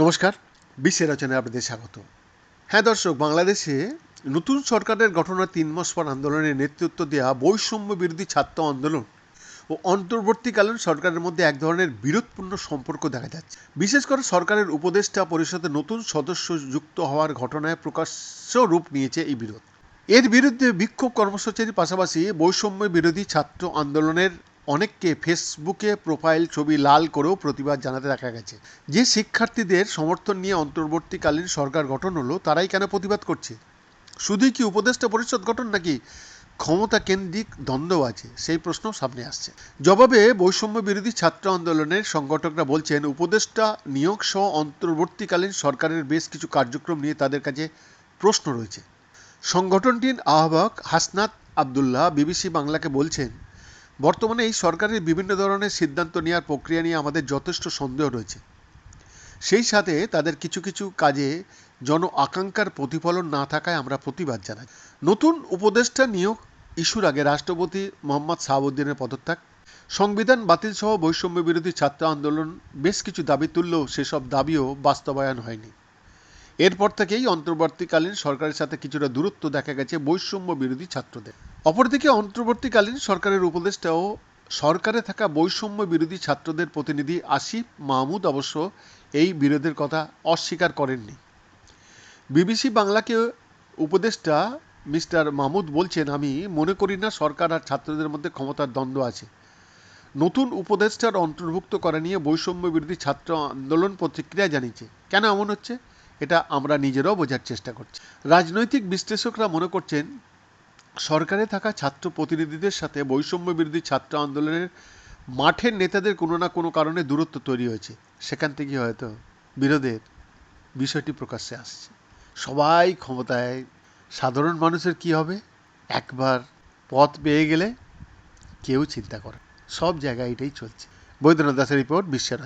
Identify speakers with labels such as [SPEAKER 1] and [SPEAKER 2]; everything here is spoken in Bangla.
[SPEAKER 1] নমস্কার, বিশ্বের রচনায় আপনাদের স্বাগত। হ্যাঁ দর্শক, বাংলাদেশে নতুন সরকারের গঠনের তিন মাস পর আন্দোলনের নেতৃত্ব দেওয়া বৈষম্য বিরোধী ছাত্র আন্দোলন ও অন্তর্বর্তীকালীন সরকারের মধ্যে এক ধরনের বিরোধপূর্ণ সম্পর্ক দেখা যাচ্ছে। বিশেষ করে সরকারের উপদেষ্টা পরিষদে নতুন সদস্য যুক্ত হওয়ার ঘটনায় প্রকাশ্য রূপ নিয়েছে এই বিরোধ। এর বিরুদ্ধে বিক্ষোভ কর্মসূচির পাশাপাশি বৈষম্য বিরোধী ছাত্র আন্দোলনের অনেককে ফেসবুকে প্রোফাইল ছবি লাল করেও প্রতিবাদ জানাতে দেখা গেছে। যে শিক্ষার্থীদের সমর্থন নিয়ে অন্তর্বর্তীকালীন সরকার গঠন হলো, তারাই কেন প্রতিবাদ করছে? শুধুই কি উপদেষ্টা পরিষদ গঠন নাকি ক্ষমতা কেন্দ্রিক দ্বন্দ্ব আছে? সেই প্রশ্ন সামনে আসছে। জবাবে বৈষম্য বিরোধী ছাত্র আন্দোলনের সংগঠকরা বলছেন, উপদেষ্টা নিয়োগ সহ অন্তর্বর্তীকালীন সরকারের বেশ কিছু কার্যক্রম নিয়ে তাদের কাছে প্রশ্ন রয়েছে। সংগঠনটির আহ্বায়ক হাসনাত আবদুল্লাহ বিবিসি বাংলাকে বলছেন বর্তমানে এই সরকারের বিভিন্ন ধরনের সিদ্ধান্ত নেওয়ার প্রক্রিয়া নিয়ে আমাদের যথেষ্ট সন্দেহ রয়েছে। সেই সাথে তাদের কিছু কিছু কাজে জন আকাঙ্ক্ষার প্রতিফলন না থাকায় আমরা প্রতিবাদ জানাই। নতুন উপদেষ্টা নিয়োগ ইস্যুর আগে রাষ্ট্রপতি মোহাম্মদ শাহাবুদ্দিনের পদত্যাগ, সংবিধান বাতিল সহ বৈষম্য বিরোধী ছাত্র আন্দোলন বেশ কিছু দাবি তুললেও সেসব দাবিও বাস্তবায়ন হয়নি। এরপর থেকেই অন্তর্বর্তীকালীন সরকারের সাথে কিছুটা দূরত্ব দেখা গেছে বৈষম্য বিরোধী ছাত্রদের। অপরদিকে অন্তর্বর্তীকালীন সরকারের উপদেষ্টা ও সরকারে থাকা বৈষম্য বিরোধী ছাত্রদের প্রতিনিধি আসিফ মাহমুদ অবশ্য এই বিরোধের কথা অস্বীকার করেননি। বিবিসি বাংলাকে উপদেষ্টা মিস্টার মাহমুদ বলছেন, আমি মনে করি না সরকার আর ছাত্রদের মধ্যে ক্ষমতার দ্বন্দ্ব আছে। নতুন উপদেষ্টার অন্তর্ভুক্ত করা নিয়ে বৈষম্য বিরোধী ছাত্র আন্দোলন প্রতিক্রিয়া জানিয়েছে। কেন এমন হচ্ছে? এটা আমরা নিজেরাও বোঝার চেষ্টা করছি। রাজনৈতিক বিশ্লেষকরা মনে করছেন সরকারে থাকা ছাত্র প্রতিনিধিদের সাথে বৈষম্য বিরোধী ছাত্র আন্দোলনের মাঠের নেতাদের কোনো না কোনো কারণে দূরত্ব তৈরি হয়েছে। সেখান থেকে হয়তো বিরোধের বিষয়টি প্রকাশ্যে আসছে। সবাই ক্ষমতায়। সাধারণ মানুষের কি হবে? একবার পথ পেয়ে গেলে কেউ চিন্তা করে সব জায়গায় এটাই চলছে। বৈদ্যনাথ দাসের রিপোর্ট বিশ্বের